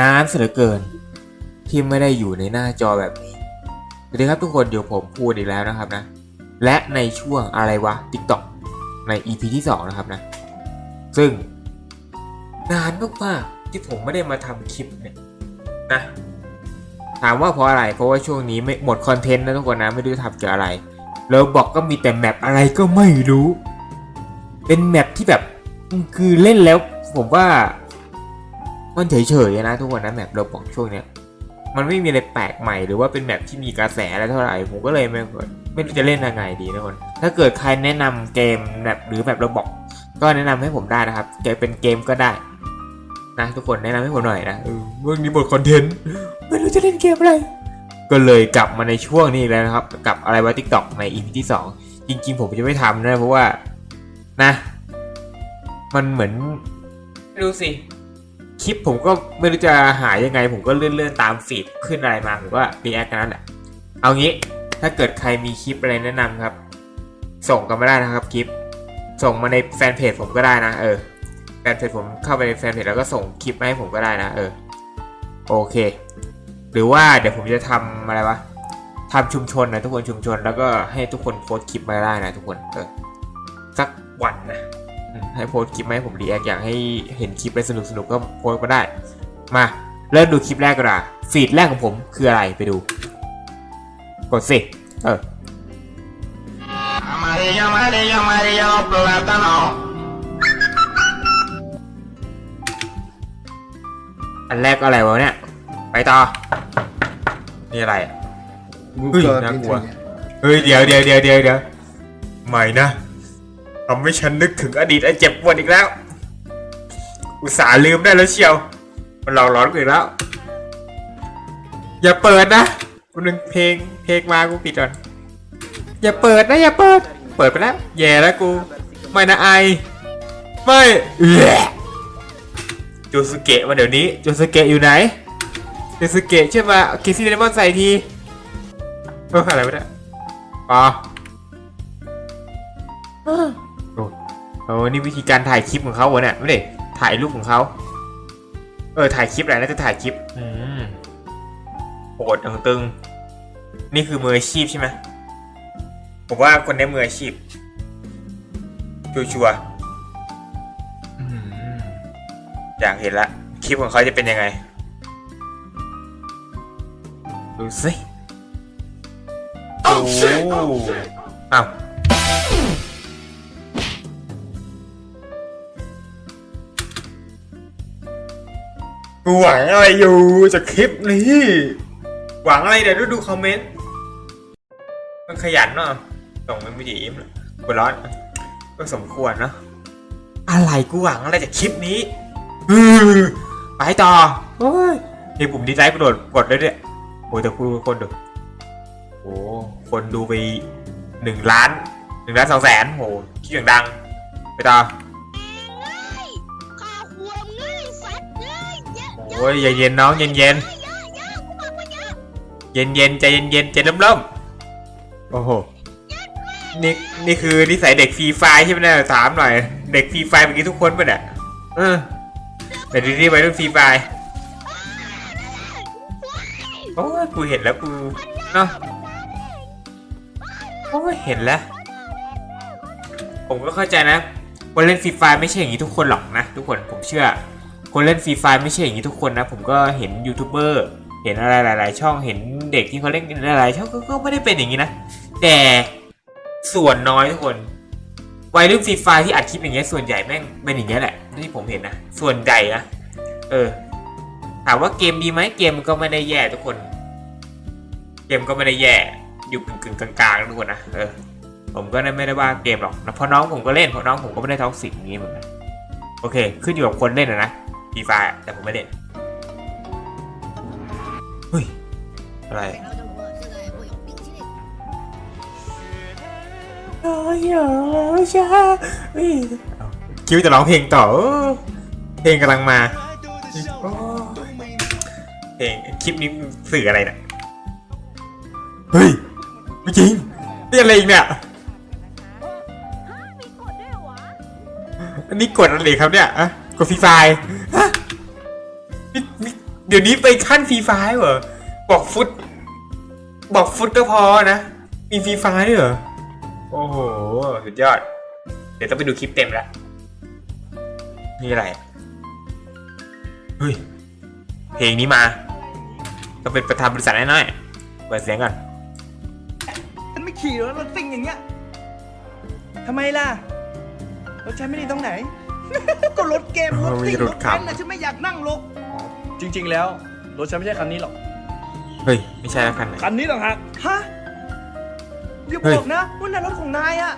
นานเสียเหลือเกิน ที่ไม่ได้อยู่ในหน้าจอแบบนี้สวัสดีครับทุกคนเดี๋ยวผมพูดอีกแล้วนะครับนะ และในช่วงอะไรวะ TikTok ใน EP ที่ 2 นะครับนะ ซึ่ง นานมากๆที่ผมไม่ได้มาทำคลิปเนี่ยนะถามว่าเพราะอะไร เพราะว่าช่วงนี้ไม่หมดคอนเทนต์นะทุกคนนะไม่รู้จะทำเกี่ยวอะไรแล้วบอกก็มีแต่แมปอะไรก็ไม่รู้ เป็นแมปที่แบบคือเล่นแล้วผมว่า มันเฉยๆนะทุกคนนะแมปเราบอกช่วงเนี้ยมันไม่มีอะไรแปลกใหม่หรือว่าเป็นแมปที่มีกระแสอะไรเท่าไหร่ผมก็เลยไม่ไม่รู้จะเล่นยังไงดีทุกคนถ้าเกิดใครแนะนำเกมแบบหรือแบบเราบอกก็แนะนำให้ผมได้นะครับเกมเป็นเกมก็ได้นะทุกคนแนะนำให้ผมหน่อยนะเรื่องนี้หมดคอนเทนต์ไม่รู้จะเล่นเกมอะไรก็เลยกลับมาในช่วงนี้แล้วนะครับกับอะไรวะทิกตอกใน EP ที่2จริงๆผมจะไม่ทำนะเพราะว่านะ มันเหมือนไม่รู้สิ ลิปผมก็ไม่รู้จะหายยังไง ผมก็เลื่อนๆตามฟีดขึ้นอะไรมาผมก็รีแอคกันนั่นแหละเอางี้ถ้าเกิดใครมีคลิปอะไรแนะนำครับ ส่งกันมาได้นะครับคลิป ส่งมาในแฟนเพจผมก็ได้นะ เออแฟนเพจผมเข้าไปในแฟนเพจแล้วก็ส่งคลิปมาให้ผมก็ได้นะเออโอเค หรือว่าเดี๋ยวผมจะทำอะไรวะทำชุมชนนะทุกคนชุมชนแล้วก็ให้ทุกคนโพสคลิปมาได้นะทุกคนเออสักวันนะ ให้โพสต์คลิปมาให้ผมรีแอคอยากให้เห็นคลิปอะไรสนุกสนุกๆก็โพสต์มาได้ มาเริ่มดูคลิปแรกกันละฟีดแรกของผมคืออะไรไปดู กดสิเออ Amarillo, amarillo, amarillo, plátano. อันแรกอะไรวะเนี่ย ไปต่อ นี่อะไรอะเฮ้ยน่ากลัว เฮ้ยเดี๋ยวเดี๋ยวเดี๋ยวเดี๋ยวเดี๋ยวใหม่นะ ทำให้ฉันนึกถึงอดีตไอ้เจ็บปวดอีกแล้ว อุตส่าห์ลืมได้แล้วเชียว มันหลอกหลอนกูอีกแล้ว อย่าเปิดนะกูนึงเพลงเพลงมากูปิดก่อน อย่าเปิดนะอย่าเปิด เปิดไปแล้ว แย่แล้วกู ไม่นะไอ ไม่จูสเกะมาเดี๋ยวนี้จูสเกะอยู่ไหนจูสเกะช่วยมาคิซี่เลมอนใส่ทีเอออะไรวะเนี่ยปอ โอ้โหนี่วิธีการถ่ายคลิปของเขาวะเนี่ยไม่ได้ถ่ายรูปของเขาเออถ่ายคลิปอะไรน่าจะถ่ายคลิป อืมโหดตึงตึงนี่คือมืออาชีพใช่ไหมผมว่าคนนี้มืออาชีพ ชัวชัวร์ๆอืมอยากเห็นละ คลิปของเขาจะเป็นยังไง ดูสิโอ้อ้าว กูหวังอะไรอยู่จากคลิปนี้ หวังอะไรเดี๋ยวดูดูคอมเมนต์ มันขยันเนาะส่งมันไม่ดียิ้มเลยกูร้อน ก็สมควรเนาะ อะไรกูหวังอะไรจากคลิปนี้อไปต่อโอ้ยนี่ปุ่มดีใจกระโดดกดเลยเนี่ยโอ้ยแต่กูคนดูโอ้คนดูไปหนึ่งล้านหนึ่งล้านสองแสนโหคลิปอย่างดัง ไปต่อ เยอะโอ้ยเย็นๆน้องเย็นเยอะเยอะกูบอกว่าเยอะๆเย็นเย็นๆใจเย็นเย็นๆใจเริ่มเริ่มๆโอ้โหนี่นี่คือนิสัยเด็กฟรีไฟร์ใช่ไหมเนี่ยถามหน่อย เด็กฟรีไฟร์เมื่อกี้ทุกคนปะเนี่ยเออแต่ดีนี่ไปรุ่นฟรีไฟร์โอ้ยกูเห็นแล้วกูเนาะโอ้ยเห็นแล้ว ผมก็เข้าใจนะคนเล่นฟรีไฟไม่ใช่อย่างนี้ทุกคนหรอกนะ ทุกคนผมเชื่อ คนเล่นฟรีไฟไม่ใช่อย่างนี้ทุกคนนะ ผมก็เห็นยูทูบเบอร์เห็นอะไรหลาย ๆ ช่องเห็นเด็กที่เขาเล่นหลายๆช่องก็ไม่ได้เป็นอย่างนี้นะ แต่ส่วนน้อยทุกคนวัยรุ่นฟรีไฟที่อัดคลิปอย่างเงี้ยส่วนใหญ่แม่งเป็นอย่างเงี้ยแหละที่ผมเห็นนะส่วนใหญ่นะเออถามว่าเกมดีไหมเกมก็ไม่ได้แย่ทุกคน เกมก็ไม่ได้แย่อยู่กึ่งกลางๆทุกคนนะเออผมก็ไม่ได้ว่าเกมหรอกนะเพราะน้องผมก็เล่นเพราะน้องผมก็ไม่ได้ท็อกซิกอย่างนี้เหมือนกันโอเค ขึ้นอยู่กับคนเล่นนะ นะฟรีไฟแต่ผมไม่เล่นเฮ้ยอะไรโอ้ยโอ้ยชาเฮ้ยเอาคิวจะร้องเพลงต่อ เพลงกำลังมา เพลงคลิปนี้สื่ออะไรเนี่ยเฮ้ย ไม่จริงนี่อะไรอีกเนี่ยอันนี้กดอะไรครับเนี่ยอะ กดฟรีไฟล์ฮะนี่นี่เดี๋ยวนี้ไปขั้นฟรีไฟล์เหรอ บอกฟุต บอกฟุตก็พอนะ มีฟรีไฟล์ด้วยเหรอ โอ้โห สุดยอด เดี๋ยวต้องไปดูคลิปเต็มล้วนี่อะไร เฮ้ย เพลงนี้มา ต้องเป็นประธานบริษัทแน่นอนเปิดเสียงก่อนฉันไม่ขี่รถรถซิ่งอย่างเงี้ยทำไมล่ะรถฉันไม่ดีตรงไหน ก็รถเกมรถซิ่งมีรรถถขับแว้นนะฉันไม่อยากนั่งรถจริง ๆ แล้วรถฉันไม่ใช่คันนี้หรอก เฮ้ย ไม่ใช่แล้วคันไหน คันนี้หรอกฮะฮะอย่าเฮ้บยอกนะว่านั่นรถของนายอะ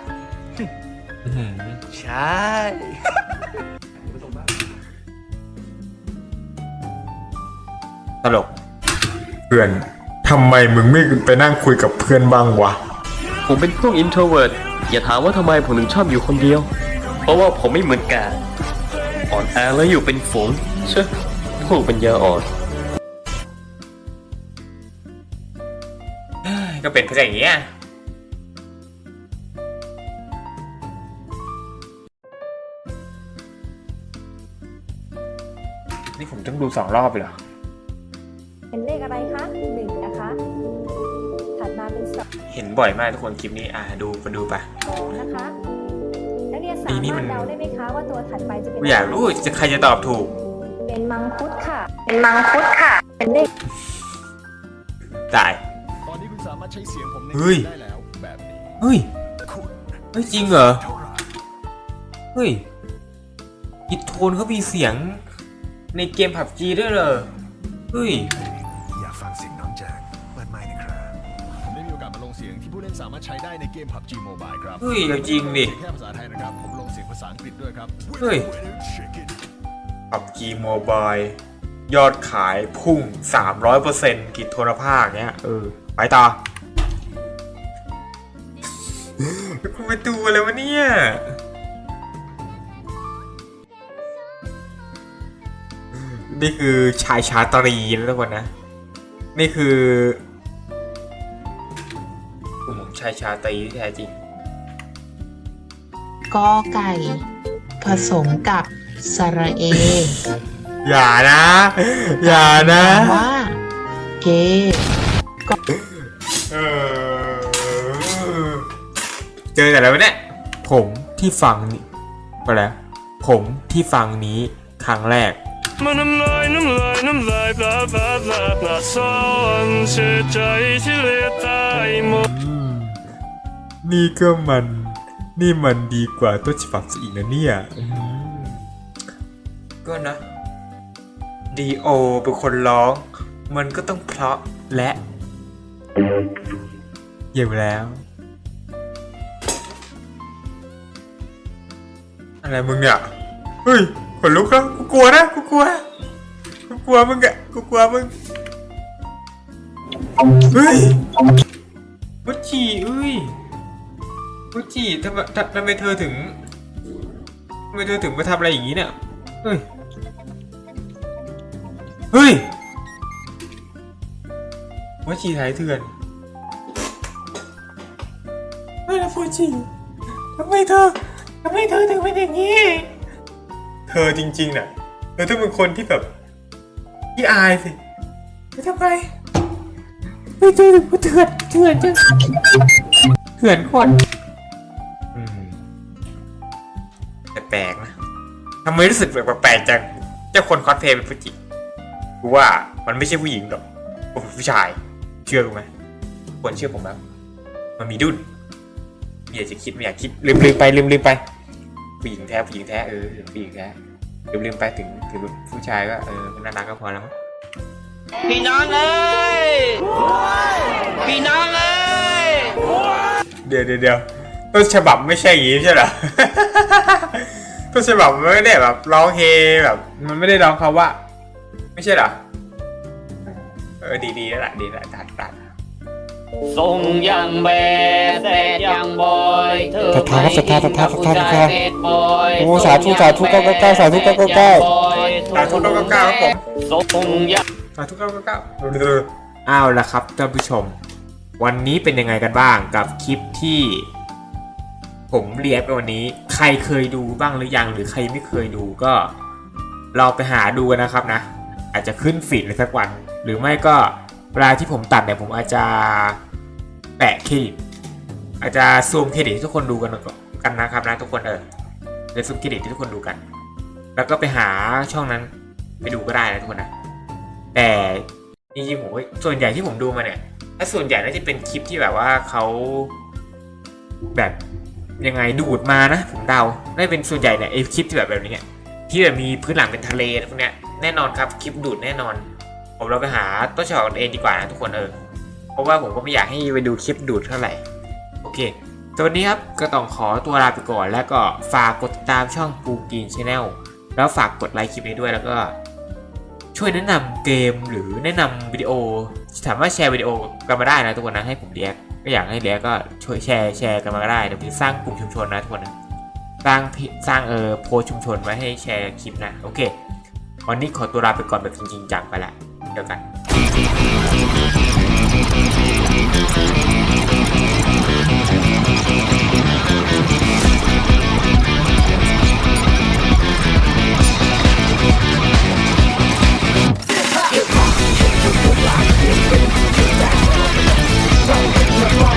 อื้อหือใช่ ตลก เพื่อนทำไมมึงไม่ไปนั่งคุยกับเพื่อนบ้างวะ ผมเป็นพวก introvert อย่าถามว่าทำไมผมถึงชอบอยู่คนเดียวเพ ราะว่าผมไม่เหมือนแกอ่อนแอแล้วอยู่เป็นฝูงเชื่อพวกปัญญาอ่อน ก็เป็นเพราะอย่างเงี้ยนี่ผมต้องดูสองรอบเลยเหรอ เป็นเลขอะไรคะหนึ่งนะคะ ถัดมาเป็นสเห็นบ่อยมากทุกคนคลิปนี้ อ่าดูมาดูไปองนะคะ นักเรียนสานี่นี่มามัรนถเดาได้ไหมคะว่าตัวถัดไปจะเป็นอยากรู้จะใครจะตอบถูก เป็นมังคุดค่ะ เป็นมังคุดค่ะ เป็นเลขตาย ตอนนี้คุณสามารถใช้เสียงผมในเฮ้ย ได้แล้วแบบนี้เฮ้ย คุณเฮ้ยจริงเหรอ เท่าไหร่เฮ้ยกิดโทนเขามีเสียงในเกมผับจีด้วยเหรอ เฮ้ยอยามารถใช้ได้ในเกม PUBG Mobile ครับเฮ้ยเอาจริงดิไม่ใช่แค่ภาษาไทยนะครับ ผมลงเสียงภาษาอังกฤษด้วยครับ เฮ้ย Check it ผับจีโมบายยอดขายพุ่ง 300%กิจโทรภาคเนี้ย เออ ไปต่อกูไปดูอะไรวะเนี่ย นี่คือชายชาตรีนะทุกคนนะ นี่คือกลุ่มของ ชายชาตรีที่แท้จริงกอไก่ ผสมกับสระเออย่านะ อย่านะว่า เกเออเจอแต่แล้วะเนี่ยผมที่ฟังนี่ก็แล้วผมที่ฟังนี้ครั้งแรกมันน้ำลายน้ำลายน้ำลายปลาปลาปลาปลาซ้อนเสียใจที่เหลือตายหมดอืม นี่ก็มัน นี่มันดีกว่าต้นฉบับซะอีกนะเนี่ยอืมก็นะ ดีโอเป็นคนร้อง มันก็ต้องเพราะและเยี่ยมแล้ว อะไรมึงเนี่ยเฮ้ยขนลุกแล้วกูกลัวนะกูกลัวกูกลัวมึงอะกูกลัวมึงเฮ้ยมุจิอุ้ย มุจิทำไมทำไมเธอถึงทำไมเธอถึงมาทำอะไรอย่างนี้เนี่ย เฮ้ย เฮ้ยมุจิไทยเถื่อนไม่นะฟูจิทำไมเธอทำไมเธอถึงเป็นอย่างนี้ เธอจริงๆน่ะ เธอต้องเป็นคนที่แบบที่อายสิแล้วทำไมไม่เจอถึงเถื่อนเถื่อนจังเถื่อนคน ไมรู้สึกแปลกๆจังเจ้าคนคอสเพลย์เป็นผู้หญิงกูว่ามันไม่ใช่ผู้หญิงหรอกผมเป็นผู้ชาย เชื่อกูไหมควรเชื่อผมแล้วมันมีดุนไม่อยากจะคิดไม่อยากคิดลืมลืมไปลืมลืมไปผู้หญิงแท้ผู้หญิงแท้เออผู้หญิงแท้ลืมลืมไปถึงถึงผู้ชายก็เออน่ารักก็พอแล้วมั้งพี่น้องเอ้ยพี่น้องเอ้ยเดี๋ยวเดี๋ยวเดี๋ยวต้นฉบับไม่ใช่อย่างนี้ใช่เหรอ ต้นฉบับมันไม่ได้แบบร้องเฮแบบ มันไม่ได้ร้องเขาว่า ไม่ใช่เหรอ เออดีดีแล้วล่ะดีแล้วตัดตัดส่งยังแบดแดดยังบอยเธอศรัทธาครับศรัทธาศรัทธาศรัทธาศรัทธาบอยโอ้สาธุสาธุเก้าเก้าเก้าสาธุเก้าเก้าเก้าสาธุเก้าเก้าเก้าครับผมส่งยังสาธุเก้าเก้าเก้าอ้าวละครับท่านผู้ชม วันนี้เป็นยังไงกันบ้างกับคลิปที่ ผมเรียบไปวันนี้ ใครเคยดูบ้างหรือยังหรือใครไม่เคยดูก็ลองไปหาดูกันนะครับนะ อาจจะขึ้นฟีดเลยสักวัน หรือไม่ก็เวลาที่ผมตัดเนี่ยผมอาจจะแปะเครดิตอาจจะซูมเครดิตทุกคนดูกันกันนะครับนะทุกคนเออเดี๋ยวซูมเครดิตให้ทุกคนดูกัน แล้วก็ไปหาช่องนั้นไปดูก็ได้นะทุกคนนะแต่จริงๆผมส่วนใหญ่ที่ผมดูมาเนี่ยถ้าส่วนใหญ่น่าจะเป็นคลิปที่แบบว่าเขาแบบ ยังไงดูดมานะผมเดาได้เป็นส่วนใหญ่เนี่ยไอคลิปที่แบบแบบนี้ที่แบบมีพื้นหลังเป็นทะเลพวกเนี้ยแน่นอนครับคลิปดูดแน่นอน ผมเราไปหาต้นฉบับกันเองดีกว่านะทุกคนเออเพราะว่าผมก็ไม่อยากให้ไปดูคลิปดูดเท่าไหร่โอเคสวัสดีครับก็ต้องขอตัวลาไปก่อน แล้วก็ฝากกดติดตามช่องปูกีนชาแนลแล้วฝากกดไลค์คลิปนี้ด้วยแล้วก็ ช่วยแนะนำเกมหรือแนะนำวิดีโอสามารถแชร์วิดีโอกันมาได้นะทุกคนนะให้ผมเรียก ก็อยากให้เรียกก็ช่วยแชร์แชร์กันมาก็ได้เดี๋ยวผมจะสร้างกลุ่มชุมชนนะทุกคนนะสร้างสร้างเออโพสชุมชนไว้ให้แชร์คลิปนะโอเควันนี้ขอตัวลาไปก่อนแบบจริงๆจังไปละเดี๋ยวกัน Fuck